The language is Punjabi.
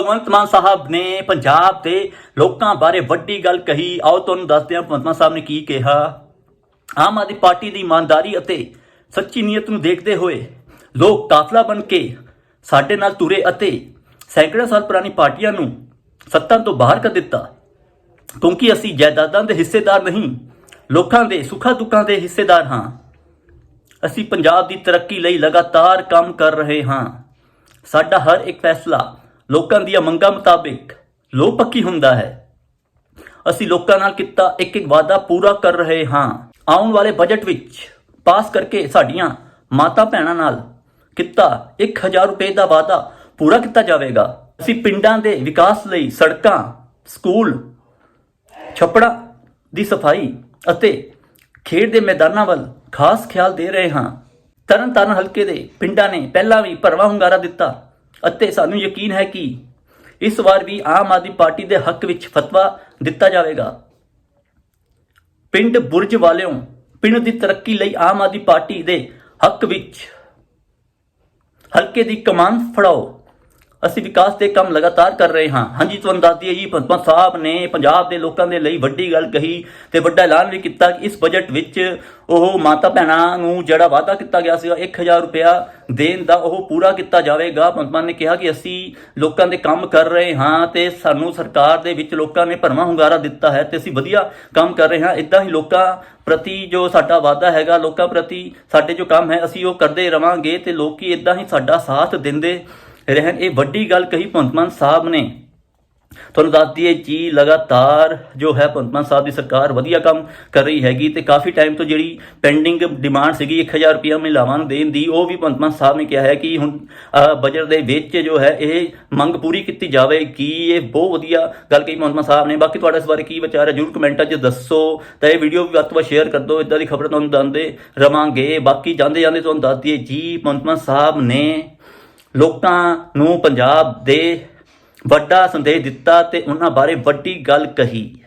ਭਗਵੰਤ ਮਾਨ ਸਾਹਿਬ ਨੇ ਪੰਜਾਬ ਦੇ ਲੋਕਾਂ ਬਾਰੇ ਵੱਡੀ ਗੱਲ ਕਹੀ। ਆਓ ਤੁਹਾਨੂੰ ਦੱਸਦੇ ਹਾਂ ਭਗਵੰਤ ਮਾਨ ਸਾਹਿਬ ਨੇ ਕੀ ਕਿਹਾ। ਆਮ ਆਦਮੀ ਪਾਰਟੀ ਦੀ ਇਮਾਨਦਾਰੀ ਅਤੇ ਸੱਚੀ ਨੀਅਤ ਨੂੰ ਦੇਖਦੇ ਹੋਏ ਲੋਕ ਕਾਫਲਾ ਬਣ ਕੇ ਸਾਡੇ ਨਾਲ ਤੁਰੇ ਅਤੇ ਸੈਂਕੜੇ ਸਾਲ ਪੁਰਾਣੀ ਪਾਰਟੀਆਂ ਨੂੰ ਸੱਤਾ ਤੋਂ ਬਾਹਰ ਕਰ ਦਿੱਤਾ। ਕਿਉਂਕਿ ਅਸੀਂ ਜਾਇਦਾਦਾਂ ਦੇ ਹਿੱਸੇਦਾਰ ਨਹੀਂ, ਲੋਕਾਂ ਦੇ ਸੁੱਖਾਂ ਦੁੱਖਾਂ ਦੇ ਹਿੱਸੇਦਾਰ ਹਾਂ। ਅਸੀਂ ਪੰਜਾਬ ਦੀ ਤਰੱਕੀ ਲਈ ਲਗਾਤਾਰ ਕੰਮ ਕਰ ਰਹੇ ਹਾਂ। ਸਾਡਾ ਹਰ ਇੱਕ ਫੈਸਲਾ ਲੋਕਾਂ ਦੀਆਂ ਮੰਗਾਂ ਮੁਤਾਬਿਕ ਲੋ ਪੱਕੀ ਹੁੰਦਾ ਹੈ। ਅਸੀਂ ਲੋਕਾਂ ਨਾਲ ਕੀਤਾ ਇੱਕ ਇੱਕ ਵਾਅਦਾ ਪੂਰਾ ਕਰ ਰਹੇ ਹਾਂ। ਆਉਣ ਵਾਲੇ ਬਜਟ ਵਿੱਚ ਪਾਸ ਕਰਕੇ ਸਾਡੀਆਂ ਮਾਤਾ ਭੈਣਾਂ ਨਾਲ ਕੀਤਾ 1000 ਰੁਪਏ ਦਾ ਵਾਅਦਾ ਪੂਰਾ ਕੀਤਾ ਜਾਵੇਗਾ। ਅਸੀਂ ਪਿੰਡਾਂ ਦੇ ਵਿਕਾਸ ਲਈ ਸੜਕਾਂ, ਸਕੂਲ, ਛੱਪੜਾਂ ਦੀ ਸਫ਼ਾਈ ਅਤੇ ਖੇਡ ਦੇ ਮੈਦਾਨਾਂ ਵੱਲ ਖਾਸ ਖਿਆਲ ਦੇ ਰਹੇ ਹਾਂ। ਤਰਨਤਾਰਨ ਹਲਕੇ ਦੇ ਪਿੰਡਾਂ ਨੇ ਪਹਿਲਾਂ ਵੀ ਭਰਵਾਂ ਹੁੰਗਾਰਾ ਦਿੱਤਾ। ਅਤੇ ਸਾਨੂੰ ਯਕੀਨ ਹੈ ਕਿ ਇਸ ਵਾਰ ਵੀ ਆਮ ਆਦਮੀ ਪਾਰਟੀ ਦੇ ਹੱਕ ਵਿੱਚ ਫਤਵਾ ਦਿੱਤਾ ਜਾਵੇਗਾ। ਪਿੰਡ ਬੁਰਜ ਵਾਲਿਓ ਪਿੰਡ ਦੀ ਤਰੱਕੀ ਲਈ ਆਮ ਆਦਮੀ ਪਾਰਟੀ ਦੇ ਹੱਕ ਵਿੱਚ ਹਲਕੇ ਦੀ ਕਮਾਨ ਫੜਾਓ। ਅਸੀਂ ਵਿਕਾਸ ਦੇ ਕੰਮ ਲਗਾਤਾਰ ਕਰ ਰਹੇ ਹਾਂ। ਹਾਂਜੀ, ਤੁਹਾਨੂੰ ਦੱਸ ਦਈਏ ਜੀ ਪੰਤਮਾ ਸਾਹਿਬ ਨੇ ਪੰਜਾਬ ਦੇ ਲੋਕਾਂ ਦੇ ਲਈ ਵੱਡੀ ਗੱਲ ਕਹੀ ਤੇ ਵੱਡਾ ਐਲਾਨ ਵੀ ਕੀਤਾ ਕਿ ਇਸ ਬਜਟ ਵਿੱਚ ਉਹ ਮਾਤਾ ਭੈਣਾਂ ਨੂੰ ਜਿਹੜਾ ਵਾਅਦਾ ਕੀਤਾ ਗਿਆ ਸੀਗਾ 1000 ਰੁਪਇਆ ਦੇਣ ਦਾ ਉਹ ਪੂਰਾ ਕੀਤਾ ਜਾਵੇਗਾ। ਪੰਤਮਾ ਨੇ ਕਿਹਾ ਕਿ ਅਸੀਂ ਲੋਕਾਂ ਦੇ ਕੰਮ ਕਰ ਰਹੇ ਹਾਂ ਤੇ ਸਾਨੂੰ ਸਰਕਾਰ ਦੇ ਵਿੱਚ ਲੋਕਾਂ ਨੇ ਭਰਵਾਂ ਹੁੰਗਾਰਾ ਦਿੱਤਾ ਹੈ ਤੇ ਅਸੀਂ ਵਧੀਆ ਕੰਮ ਕਰ ਰਹੇ ਹਾਂ। ਇਦਾਂ ਹੀ ਲੋਕਾਂ ਪ੍ਰਤੀ ਜੋ ਸਾਡਾ ਵਾਅਦਾ ਹੈਗਾ, ਲੋਕਾਂ ਪ੍ਰਤੀ ਸਾਡੇ ਜੋ ਕੰਮ ਹੈ, ਅਸੀਂ ਉਹ ਕਰਦੇ ਰਵਾਂਗੇ ਤੇ ਲੋਕੀ ਇਦਾਂ ਹੀ ਸਾਡਾ ਸਾਥ ਦਿੰਦੇ ਰਹਿਣ। ਇਹ ਵੱਡੀ ਗੱਲ ਕਹੀ ਭਗਵੰਤ ਮਾਨ ਸਾਹਿਬ ਨੇ। ਤੁਹਾਨੂੰ ਦੱਸ ਦਈਏ, ਜੀ ਲਗਾਤਾਰ ਜੋ ਹੈ ਭਗਵੰਤ ਮਾਨ ਸਾਹਿਬ ਦੀ ਸਰਕਾਰ ਵਧੀਆ ਕੰਮ ਕਰ ਰਹੀ ਹੈਗੀ ਤੇ ਕਾਫੀ ਟਾਈਮ ਤੋਂ ਜਿਹੜੀ ਪੈਂਡਿੰਗ ਡਿਮਾਂਡ ਸੀਗੀ 1000 ਰੁਪਇਆ ਮਹਿਲਾਵਾਂ ਨੂੰ ਦੇਣ ਦੀ, ਉਹ ਵੀ ਭਗਵੰਤ ਮਾਨ ਸਾਹਿਬ ਨੇ ਕਿਹਾ ਹੈ ਕਿ ਹੁਣ ਬਜਟ ਦੇ ਵਿੱਚ ਜੋ ਹੈ ਇਹ ਮੰਗ ਪੂਰੀ ਕੀਤੀ ਜਾਵੇਗੀ। ਇਹ ਬਹੁਤ ਵਧੀਆ ਗੱਲ ਕਹੀ ਭਗਵੰਤ ਮਾਨ ਸਾਹਿਬ ਨੇ। ਬਾਕੀ ਤੁਹਾਡਾ ਇਸ ਬਾਰੇ ਕੀ ਵਿਚਾਰ ਹੈ, ਜਰੂਰ ਕਮੈਂਟਾਂ 'ਚ ਦੱਸੋ। ਤਾਂ ਇਹ ਵੀਡੀਓ ਵੀ ਵੱਧ ਤੋਂ ਵੱਧ ਸ਼ੇਅਰ ਕਰ ਦਿਓ ਇਦਾਂ ਦੀ ਖਬਰ ਤੁਹਾਨੂੰ ਦੰਦੇ ਰਵਾਂਗੇ। ਬਾਕੀ ਜਾਂਦੇ ਜਾਂਦੇ ਤੁਹਾਨੂੰ ਦੱਸ ਦਈਏ, ਜੀ ਭਗਵੰਤ ਮਾਨ ਸਾਹਿਬ ਨੇ ਲੋਕਾਂ ਨੂੰ ਪੰਜਾਬ ਦੇ ਵੱਡਾ ਸੰਦੇਸ਼ ਦਿੱਤਾ ਤੇ ਉਹਨਾਂ ਬਾਰੇ ਵੱਡੀ ਗੱਲ ਕਹੀ।